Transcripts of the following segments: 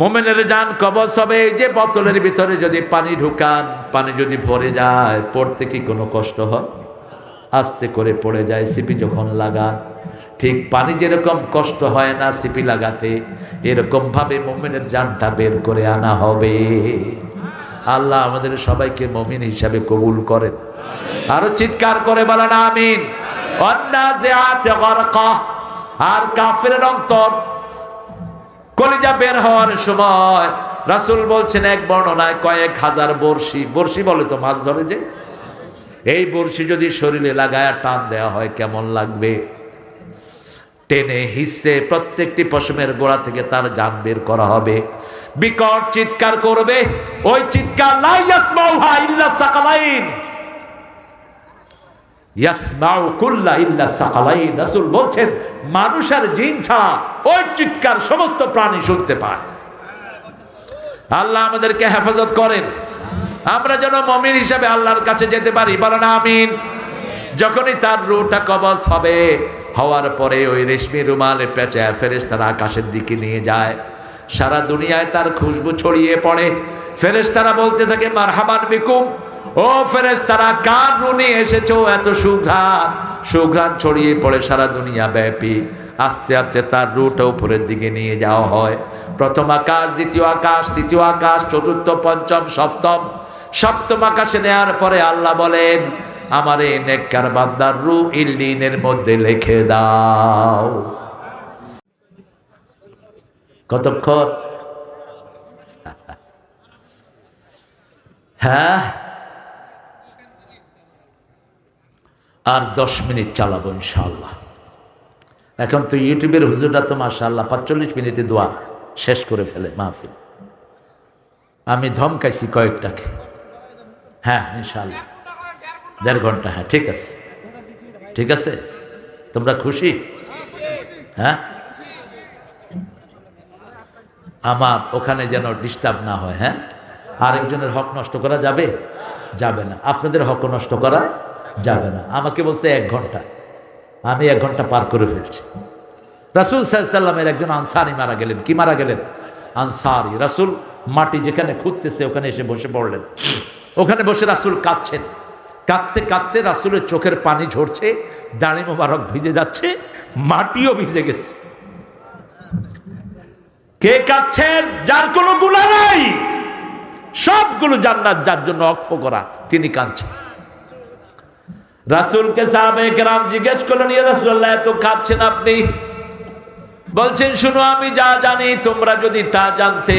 মোমেনের যান কবচ হবে যে বোতলের ভিতরে যদি পানি ঢুকান, পানি যদি ভরে যায়, পড়তে কি কোনো কষ্ট হয়? আস্তে করে পড়ে যায়, সিপি যখন লাগান, ঠিক পানি যেরকম কষ্ট হয় না সিপি লাগাতে এরকম ভাবে মোমেনের জানটা বের করে আনা হবে। আল্লাহ আমাদের সবাইকে মমিন হিসাবে কবুল করেন। আরও চিৎকার করে বলেন, আমিন। আর কাফের অন্তর কলিজা বের হওয়ার সময় রাসুল বলছেন, এক বর্ণনায় কয়েক হাজার বর্ষি বর্ষি বলে তো মাছ ধরে যে। এই বড়শি যদি শরীরে লাগায় টান দেওয়া হয়, কেমন লাগবে? টেনে হিসে প্রত্যেকটি পশমের গোড়া থেকে তার জান বের করা হবে। বিকট চিৎকার করবে, ওই চিৎকার ইয়াসমাউ কুল্লা ইল্লা সাকালাইন রাসূল বলছেন মানুষ আর জিন ছাড়া ওই চিৎকার সমস্ত প্রাণী শুনতে পায়। আল্লাহ আমাদেরকে হেফাজত করেন। আমরা যেন মমিন হিসাবে আল্লাহর কাছে যেতে পারি, বলেন আমিন। যখনই তার রুটা কবচ হবে, হওয়ার পরে ওই রেশমি রুমালে পেঁচায় ফেরেস তারা আকাশের দিকে নিয়ে যায়। সারা দুনিয়ায় তার খুশবু ছড়িয়ে পড়ে। ফেরেস তারা বলতে থাকে মার মারহামান বিকুম ও ফেরেস তারা কার নিয়ে এসেছ এত সুঘ্রাণ? সুঘ্রাণ ছড়িয়ে পড়ে সারা দুনিয়া ব্যাপী। আস্তে আস্তে তার রুটা উপরের দিকে নিয়ে যাওয়া হয়। প্রথম আকাশ, দ্বিতীয় আকাশ, তৃতীয় আকাশ, চতুর্থ, পঞ্চম, সপ্তম সপ্তম আকাশে নেওয়ার পরে আল্লাহ বলেন, আমার এই নেককার বান্দার রু ইল্লিনের মধ্যে লিখে দাও। কতক্ষণ? হ্যাঁ? আর দশ মিনিট চালাবো ইনশাল্লাহ এখন তো ইউটিউবের হুজুরটা তো মাশাল্লাহ পাঁচচল্লিশ মিনিটে দোয়া শেষ করে ফেলে, মাহফিল। আমি ধমকাইছি কয়েকটাকে। হ্যাঁ ইনশাল্লাহ দেড় ঘণ্টা হ্যাঁ ঠিক আছে। ঠিক আছে? তোমরা খুশি? হ্যাঁ? আমার ওখানে যেন ডিস্টার্ব না হয় হ্যাঁ? আরেকজনের হক নষ্ট করা যাবে? যাবে না। আপনাদের হক নষ্ট করা যাবে না। আমাকে বলছে এক ঘণ্টা। আমি এক ঘণ্টা পার করে ফেলছি। রাসুল সাল্লামের একজন আনসারি মারা গেলেন। কি মারা গেলেন? আনসারি। রাসুল মাটি যেখানে খুঁজতেছে, ওখানে এসে বসে পড়লেন। ওখানে বসে রাসুল কাঁদছেন। কাঁদতে কাঁদতে রাসুলের চোখের পানি ঝরছে, দাড়ি মোবারক ভিজে যাচ্ছে, মাটিও ভিজে গেছে। কে কাঁদছেন? যার কোনো গুণা নাই। সবগুলো জান্নাত যার জন্য অক্ষ করা, তিনি কাঁদছেন। রাসুলকে সাহাবে কেরাম জিজ্ঞেস করলেন, ইয়া রাসূলুল্লাহ, এত খাচ্ছেন আপনি? বলছেন, শুনো, আমি যা জানি, তোমরা যদি তা জানতে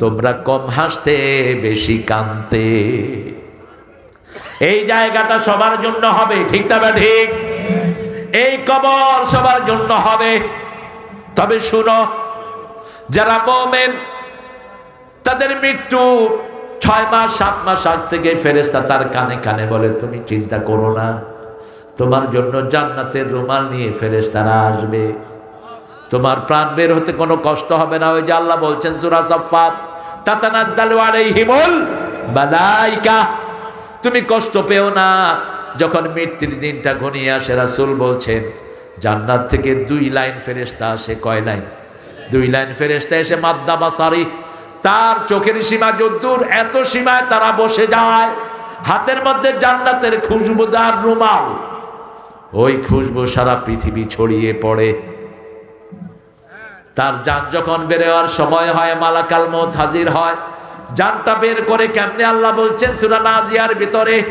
তোমরা কম হাসতে, বেশি কানতে এই জায়গাটা সবার জন্য হবে, ঠিক তবে ঠিক এই কবর সবার জন্য হবে। তবে শুনো, যারা মোমেন, তাদের মৃত্যু ছয় মাস, সাত মাস আগ থেকে ফেরেস্তা তার কানে কানে বলে, তুমি চিন্তা করো না, তোমার জন্য জান্নাতের রুমাল নিয়ে ফেরেস্তারা আসবে। তোমার প্রাণ বের হতে কোনো কষ্ট হবে না। ওই যে আল্লাহ বলছেন সুরা সাফাত আলাইহিমুল মালাইকা। তুমি কষ্ট পেও না। যখন মৃত্যুর দিনটা ঘনিয়ে আসে, রাসূল বলছেন, জান্নাত থেকে দুই লাইন ফেরেশতা আসে। কয় লাইন? দুই লাইন ফেরেশতা এসে মাদ্দা বাসারি তার চোখের সীমা যদ্দূর, এত সীমায় তারা বসে যায়। হাতের মধ্যে জান্নাতের খুশবুদার রুমাল। ওই খুশবু সারা পৃথিবী ছড়িয়ে পড়ে। তার যান যখন বের হওয়ার সময় হয়, মালাকাল মত হাজির হয়। যানটা বের করে কেমনে আল্লাহ বলছেন, সুরা নাজিয়ার ভিতরে,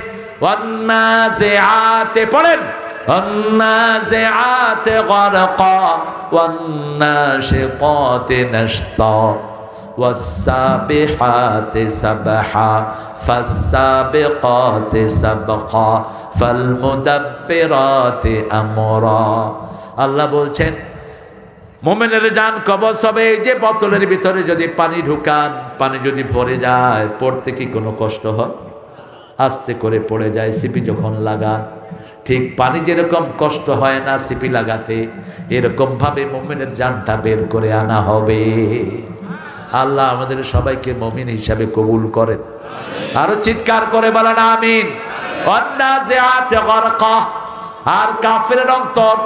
ওয়ান্নাজিআতে পড়েন। ওয়ান্নাজিআতে গরকা, ওয়ান্নাশিতাতে নাশতা। والسابحات سبحا فالسابقات سبقا فالمدبرات أمرا আল্লাহ বলছেন মোমেনের যান কবচ হবে এই যে বোতলের ভিতরে যদি পানি ঢুকান পানি যদি ভরে যায় পড়তে কি কোনো কষ্ট হয় আস্তে করে পড়ে যায় সিপি যখন লাগান ঠিক পানি যেরকম কষ্ট হয় না সিপি লাগাতে এরকম ভাবে মোমেনের জানটা বের করে আনা হবে আল্লাহ আমাদের সবাইকে মমিন হিসাবে কবুল করেন। আরও চিৎকার করে বলেন, আমিন। আর কাফের অন্তর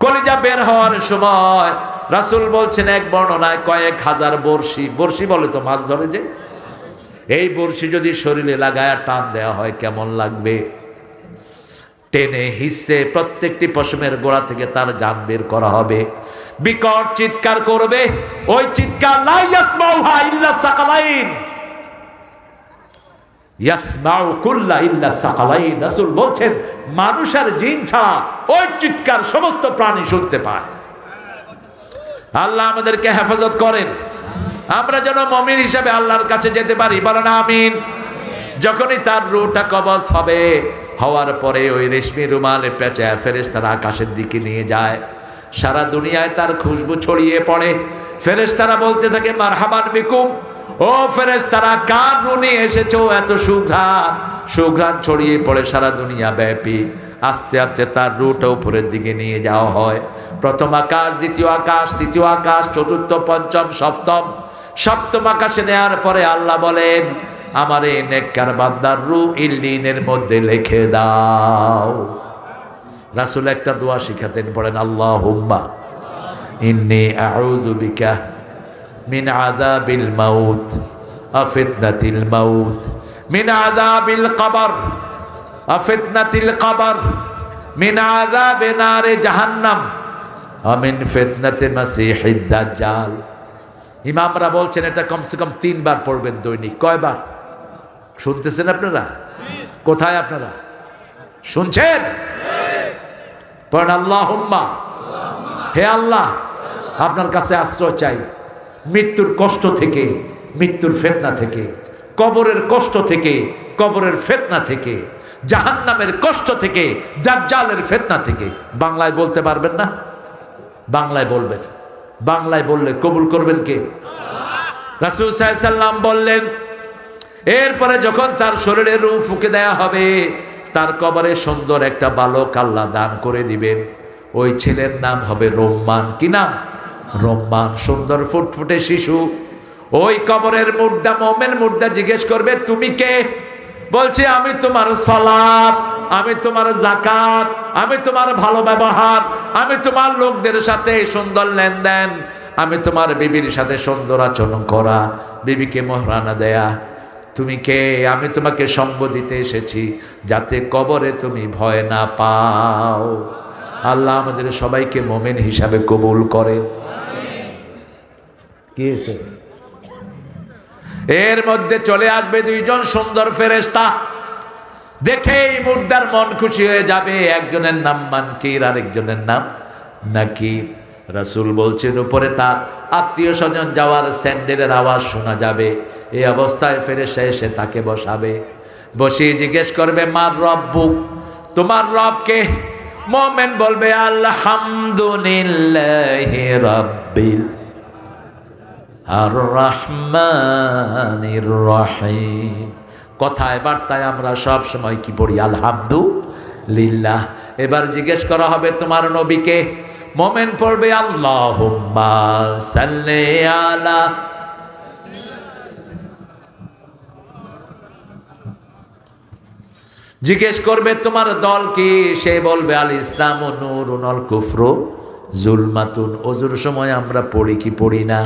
কলিজা বের হওয়ার সময় রাসূল বলছেন, এক বর্ণনায় কয়েক হাজার বর্ষি বর্ষি বলে তো মাছ ধরে যে? এই বর্ষি যদি শরীরে লাগায় টান দেওয়া হয়, কেমন লাগবে? টেনে হিসে প্রত্যেকটি পশমের গোড়া থেকে তার জান বের করা হবে। বিকট চিৎকার করবে, ওই চিৎকার বলছেন মানুষ আর জিন ছাড়া ওই চিৎকার সমস্ত প্রাণী শুনতে পায়। আল্লাহ আমাদেরকে হেফাজত করেন। আমরা যেন মমিন হিসাবে আল্লাহর কাছে যেতে পারি। বলেন আমিন। যখনই তার রুটা কবজ হবে হওয়ার পরে ওই রেশমি রুমালে পেঁচে ফেরেশতারা আকাশের দিকে নিয়ে যায়। সারা দুনিয়ায় তার খুশবু ছড়িয়ে পড়ে। ফেরেশতারা বলতে থাকে, মারহাবান বিকুম। ও ফেরেশতারা, কার রু নিয়ে এসেছ এত সুঘ্রাণ? সুঘ্রাণ ছড়িয়ে পড়ে সারা দুনিয়া ব্যাপী। আস্তে আস্তে তার রুটা উপরের দিকে নিয়ে যাওয়া হয়। প্রথম আকাশ, দ্বিতীয় আকাশ, তৃতীয় আকাশ, চতুর্থ, পঞ্চম, সপ্তম। সপ্তম আকাশে নেয়ার পরে আল্লাহ বলেন আমার এই নেককার বান্দার রু ইল্লিনের মধ্যে লিখে দাও। রাসুল একটা দোয়া শিখাতেন পড়েন আল্লাহ হুম্মা ইন্নি আউযু বিকা মিন আযাবিল মাউত, আফিতনাতিল মাউত, মিন আযাবিল কবর, আফিতনাতিল কবর, মিন আযাবি নারে জাহান্নাম আমিন ফিতনাতি মাসিহিদ দাজ্জাল। ইমামরা বলছেন, এটা কমসে কম তিনবার পড়বেন দৈনিক। কয়বার? শুনতেছেন আপনারা? কোথায় আপনারা? শুনছেন? পড়েন আল্লাহ হুম্মা হে আল্লাহ, আপনার কাছে আশ্রয় চাই। মৃত্যুর কষ্ট থেকে, মৃত্যুর ফেতনা থেকে, কবরের কষ্ট থেকে, কবরের ফেতনা থেকে, জাহান্নামের কষ্ট থেকে জাজ্জালের ফেতনা থেকে। বাংলায় বলতে পারবেন না? বাংলায় বলবেন। বাংলায় বললে কবুল করবেন কে? রাসুল সাল্লাম বললেন এরপরে যখন তার শরীরে রু ফুকে দেয়া হবে, তার কবরে সুন্দর একটা বালক আল্লাহ দান করে দিবেন। ওই ছেলের নাম হবে রোম্মান। কি নাম? রোম্মান, সুন্দর ফুটফুটে শিশু। ওই কবরের মুর্দা, মোমেন মুর্দা জিজ্ঞেস করবে, তুমি কে? বলছে, আমি তোমার সলাপ আমি তোমার জাকাত আমি তোমার ভালো ব্যবহার, আমি তোমার লোকদের সাথে সুন্দর লেনদেন, আমি তোমার বিবির সাথে সুন্দর আচরণ করা, বিবিকে মহারানা দেয়া। তুমি কে? আমি তোমাকে সঙ্গ দিতে এসেছি যাতে কবরে তুমি ভয় না পাও। আল্লাহ আমাদের সবাইকে মোমেন হিসাবে কবুল করেন। কি হয়েছে? এর মধ্যে চলে আসবে দুইজন সুন্দর ফেরেস্তা দেখেই মুর্দার মন খুশি হয়ে যাবে একজনের নাম মানকির আরেকজনের নাম নাকির। রাসূল বলছেন, উপরে তার আত্মীয় স্বজন যাওয়ার স্যান্ডেলের আওয়াজ শোনা যাবে। এই অবস্থায় ফেরেশা এসে তাকে বসাবে। বসিয়ে জিজ্ঞেস করবে, মার রব বুক, তোমার রবকে মোমেন বলবে, আলহামদুলিল্লাহ রব্বিল আর রহমানির রহিম। কথায় বার্তায় আমরা সব সময় কি পড়ি? আলহামদুলিল্লাহ। এবার জিজ্ঞেস করা হবে, তোমার নবীকে মোমেন পড়বে আল্লাহ আলা জিজ্ঞেস করবে, তোমার দল কি? সে বলবে, আল ইসলাম ও নূর কুফরো, জুলমাতুন, অজুর সময় আমরা পড়ি কি পড়ি না।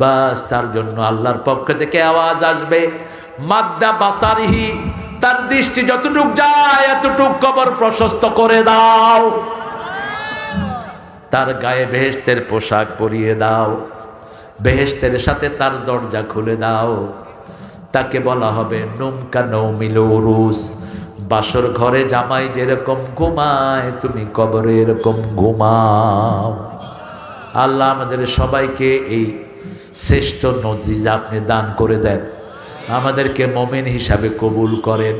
বাস, তার জন্য আল্লাহর পক্ষ থেকে আওয়াজ আসবে, মাদ্দা বাসারিহি, তার দৃষ্টি যতটুক যায়, এতটুক কবর প্রশস্ত করে দাও। তার গায়ে বেহেস্তের পোশাক পরিয়ে দাও। বেহেস্তের সাথে তার দরজা খুলে দাও। তাকে বলা হবে নুমকা নৌমিল উরুস। বাসর ঘরে জামাই যেরকম ঘুমায়, তুমি কবরে এরকম ঘুমাও। আল্লাহ আমাদের সবাইকে এই শ্রেষ্ঠ নজিজ আপনি দান করে দেন। আমাদেরকে মোমেন হিসাবে কবুল করেন।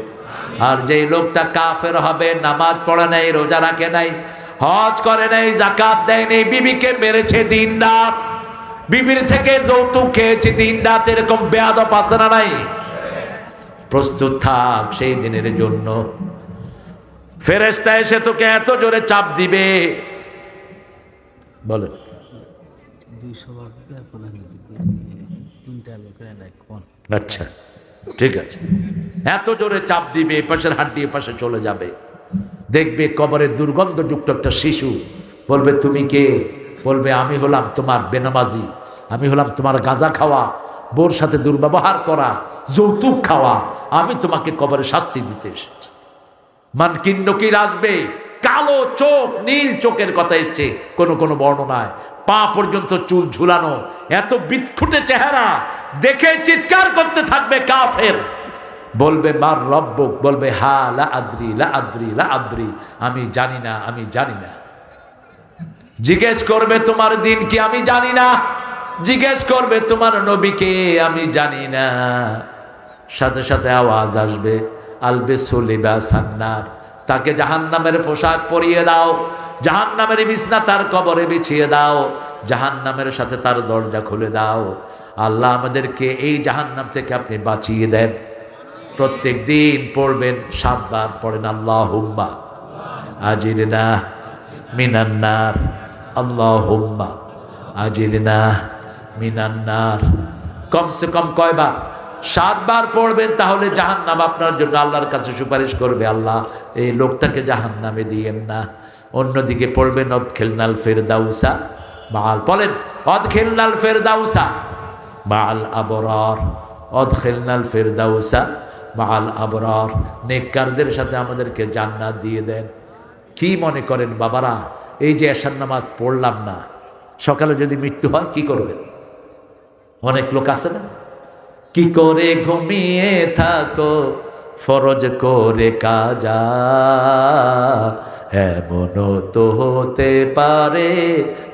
আর যেই লোকটা কাফের হবে, নামাজ পড়ে নাই, রোজা রাখে নাই হজ করে নাই জাকাত দেয় নেই বিবিকে মেরেছে দিন রাত। বিবির থেকে যৌতুক খেয়েছে দিন রাত এরকম বেয়াদব আছে না নাই? প্রস্তুত থাক সেই দিনের জন্য। ফেরেস্তা এসে তোকে এত জোরে চাপ দিবে। কোন? আচ্ছা ঠিক আছে। এত জোরে চাপ দিবে পাশের হাড্ডি এ পাশে চলে যাবে। দেখবে কবরের দুর্গন্ধযুক্ত একটা শিশু। বলবে, তুমি কে? বলবে, আমি হলাম তোমার বেনামাজি। আমি হলাম তোমার গাঁজা খাওয়া, বোর সাথে দুর্ব্যবহার করা, যৌতুক খাওয়া। আমি তোমাকে কবরে শাস্তি দিতে এসেছি। মানকিন্ন কি রাখবে কালো চোখ, নীল চোখের কথা এসছে, কোনো কোনো বর্ণনায়। পা পর্যন্ত চুল ঝুলানো, এত বিৎখুটে চেহারা। দেখে চিৎকার করতে থাকবে কাফের। বলবে, মার রব্বক। বলবে, হা, লা আদ্রি লা আদ্রি লা আদ্রি। আমি জানি না, আমি জানি না। জিজ্ঞেস করবে, তোমার দিন কি আমি জানি না? জিজ্ঞেস করবে, তোমার নবীকে আমি জানি না? সাথে সাথে আওয়াজ আসবে, আলবে সলিবা সান্নার। তাকে জাহান্নামের পোশাক পরিয়ে দাও, জাহান্নামের বিছনা তার কবরে বিছিয়ে দাও, জাহান্নামের সাথে তার দরজা খুলে দাও। আল্লাহ আমাদেরকে এই জাহান্নাম থেকে আপনি বাঁচিয়ে দেন। প্রত্যেক দিন পড়বেন, সাতবার পড়েন আল্লাহ হুম্মা আজিরনা মিনান্নার আল্লাহ হুম্মা আজিরনা মিনান্নার। কমসে কম কয়বার? সাতবার পড়বেন, তাহলে জাহান্নাম আপনার জন্য আল্লাহর কাছে সুপারিশ করবে, আল্লাহ। এই লোকটাকে জাহান্নামে দিয়েন না। অন্যদিকে পড়বেন অদ খেলনাল ফের দাউসা মাল বলেন অদ খেলনাল ফের দাউসা মাল আবরার অদ খেলনাল ফের দাউসা মাল আবরার, নেককারদের সাথে আমাদেরকে জান্নাত দিয়ে দেন। কি মনে করেন বাবারা, এই যে এশার নামাজ পড়লাম না, সকালে যদি মৃত্যু হয়, কি করবেন? অনেক লোক আছে না? কি করে ঘুমিয়ে থাকো, ফরজ করে কাজা এমনও তো হতে পারে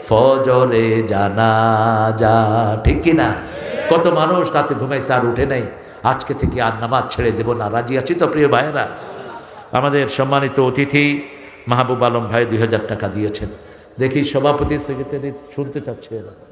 ফজরে জানা যা ঠিক কি না কত মানুষ রাতে ঘুমাইছে আর উঠে নাই। আজকে থেকে আর নামাজ ছেড়ে দেব না। রাজি আছি তো প্রিয় ভাইয়েরা? আমাদের সম্মানিত অতিথি মাহবুব আলম ভাই দুই হাজার টাকা দিয়েছেন। দেখি সভাপতি সেক্রেটারি শুনতে চাচ্ছে এরা।